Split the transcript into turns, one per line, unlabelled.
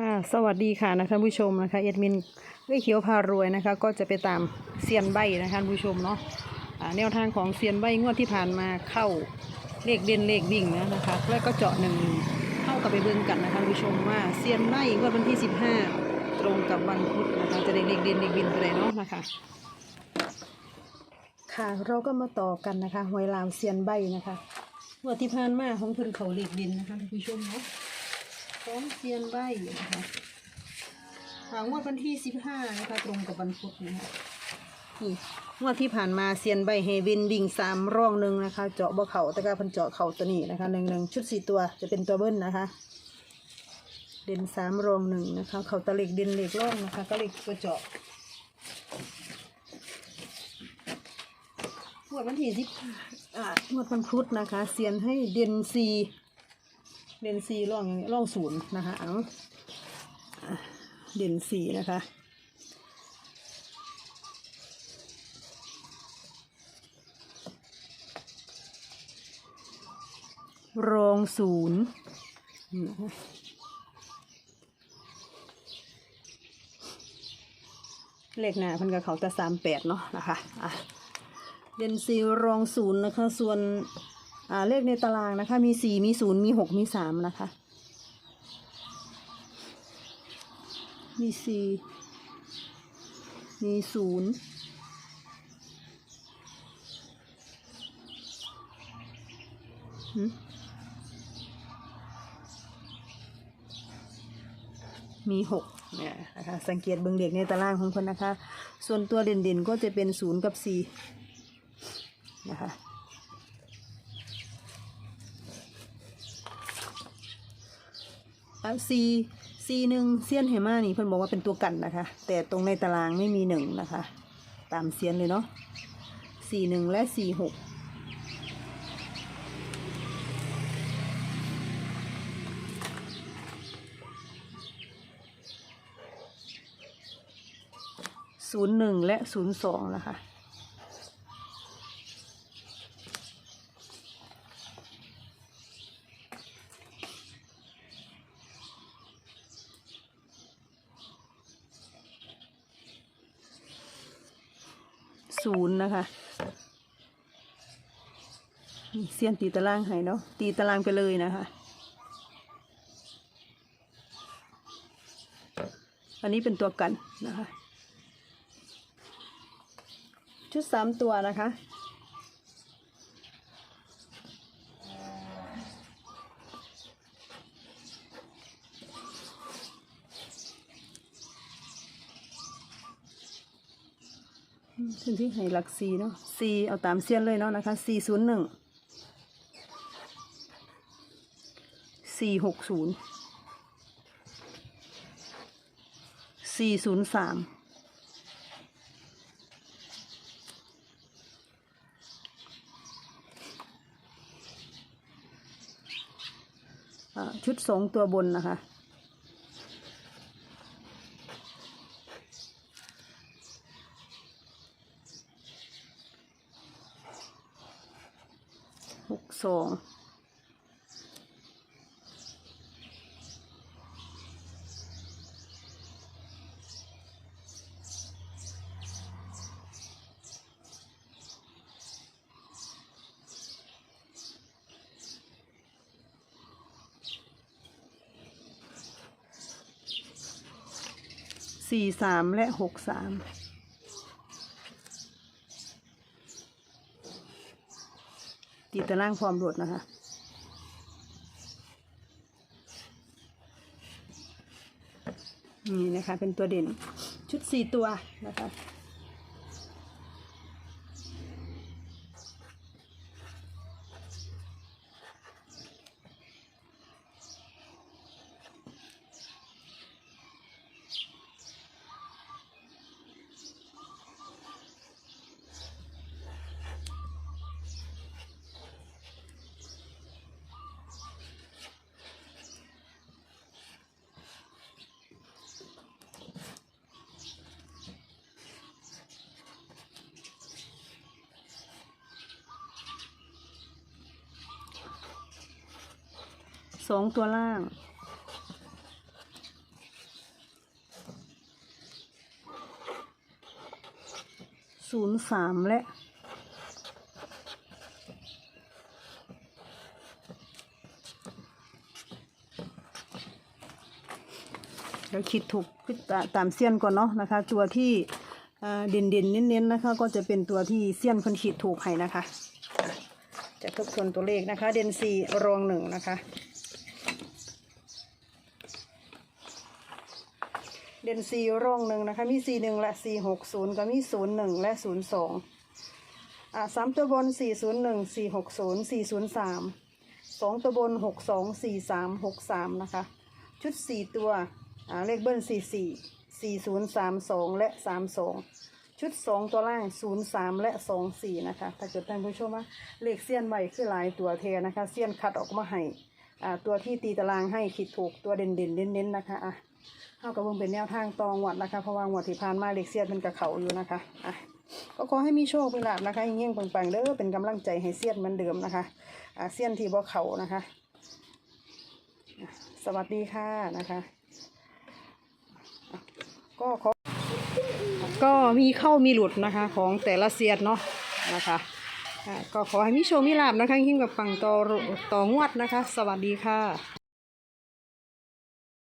ค่ะสวัสดีค่ะนะท่านผู้ชมนะคะเอ็ดมินเอ้เขียวพารวยนะคะ ก็จะไปตามเซียนใบนะคะท่านผู้ชมเนาะแนวทางของเซียนใบงวดที่ผ่านมาเข้าเลขเด่นเลขวิ่งนะนะคะแล้วก็เจาะหนึ่งเข้ากับไปเบิ่งกันนะคะท่านผู้ชมว่าเซียนใบงวดวันที่ 15 ตรงกับวันพุธนะคะจะได้เลขเด่นเลขวิ่งไปเลยเนาะนะคะค่ะเราก็มาต่อกันนะคะหวยลาวเซียนใบนะคะงวดที่ผ่านมาของเพิ่นเขาเลขเด่นนะคะท่านผู้ชมเนาะ ของเซียนใบนะคะหางวดวันที่สิบห้านะคะตรงกับวันพุธนะคะนี่งวดที่ผ่านมาเซียนใบเฮวินดิ่งสามร่องหนึ่งนะคะ เจาะบ่เขาต่ก็เพันเจาะเขาตัวนี้นะคะหนึ่งหนึ่งชุดสี่ตัวจะเป็นตัวเบิ้ลนะคะ เด่นสามรองหนึ่งนะคะ เขาตะเล็กเด่นเล็กร่องนะคะก็เล็กตัวเจาะงวดวันที่สิบงวดวันพุธนะคะ เซียนให้เด่นสี่ เด่นสีร่องร่องศูนย์นะคะเอาเด่นสีนะคะรองศูนย์เลขหน้าพันกับเขาจะสามแปดเนาะนะคะอะเด่นสีรองศูนย์นะคะ ส่วน อ่าเลขในตารางนะคะ มีสี่มีศูนย์มีหกมีสามนะคะ มีสี่มีศูนย์มีหกเนี่ยนะคะสังเกตเบื้องเด็กในตารางของคนนะคะ ส่วนตัวเด่นๆก็จะเป็นศูนย์กับสี่นะคะ อะซีซีหนึ่งเซียนเฮมานี่เพิ่นบอกว่าเป็นตัวกันนะคะ แต่ตรงในตารางไม่มีหนึ่งนะคะ ตามเซียนเลยเนาะสี่หนึ่งและสี่หกศูนย์หนึ่งและศูนย์สองนะคะ ศูนย์นะคะเสียนตีตารางให้เนาะตีตารางไปเลยนะคะอันนี้เป็นตัวกันนะคะ ชุดสามตัวนะคะ ถึงที่ให้หลักสี่เนาะสี่เอาตามเสี้ยนเลยเนาะนะคะสี่ศูนย์หนึ่งสี่หกศูนย์สี่ศูนย์สามชุดสองตัวบนนะคะ หกสองสี่สามและหกสาม ตีตารางความรวดนะคะนี่นะคะเป็นตัวเด่นชุดสี่ตัวนะคะ สองตัวล่าง ศูนย์สามและเดี๋วคิดถูกตามเสี้ยนก่อนเนาะนะคะ ตัวที่เด่นเด่นเน้นๆนนะคะ ก็จะเป็นตัวที่เสี้ยนคนขีดถูกให้นะคะ จะทบทวนตัวเลขนะคะ เด่นสี่รองหนึ่งนะคะ เด่นสี่ร่องหนึ่งนะคะ มีสี่หนึ่งและสี่หกศูนย์ก็มีศูนย์หนึ่งและศูนย์สองอ่าสามตัวบนสี่ศูนย์หนึ่งสี่หกศูนย์สี่ศูนย์สามสองตัวบนหกสองสี่สามหกสามนะคะ ชุดสี่ตัวอ่าเลขเบิ้ลสี่สี่สี่ศูนย์สามสองและสามสองชุดสองตัวล่างศูนย์สามและสองสี่นะคะถ้าเกิดท่านผู้ชมว่าเลขเสี้ยนใหม่คือหลายตัวเทนะคะเสี้ยนคัดออกมาให้อ่าตัวที่ตีตารางให้คิดถูกตัวเด่นเด่นเน้นๆนะคะอะ เท่ากับวงเป็นแนวทางตองวัดนะคะเพราะว่างวดที่ผ่านมาเล็กเซียนเป็นกระเขาอยู่นะคะอะก็ขอให้มีโชคเป็นลาบนะคะเงี้ยงปังๆเด้อเป็นกำลังใจให้เซียนเหมือนเดิมนะคะอะเซียนที่บ่เขานะคะ สวัสดีค่ะนะคะ ก็ขอก็มีเข้ามีหลุดนะคะของแต่ละเซียนเนาะนะคะก็ขอให้มีโชคมีลาบนะคะเงี้ยงกับปังต่อต่องวดนะคะ สวัสดีค่ะ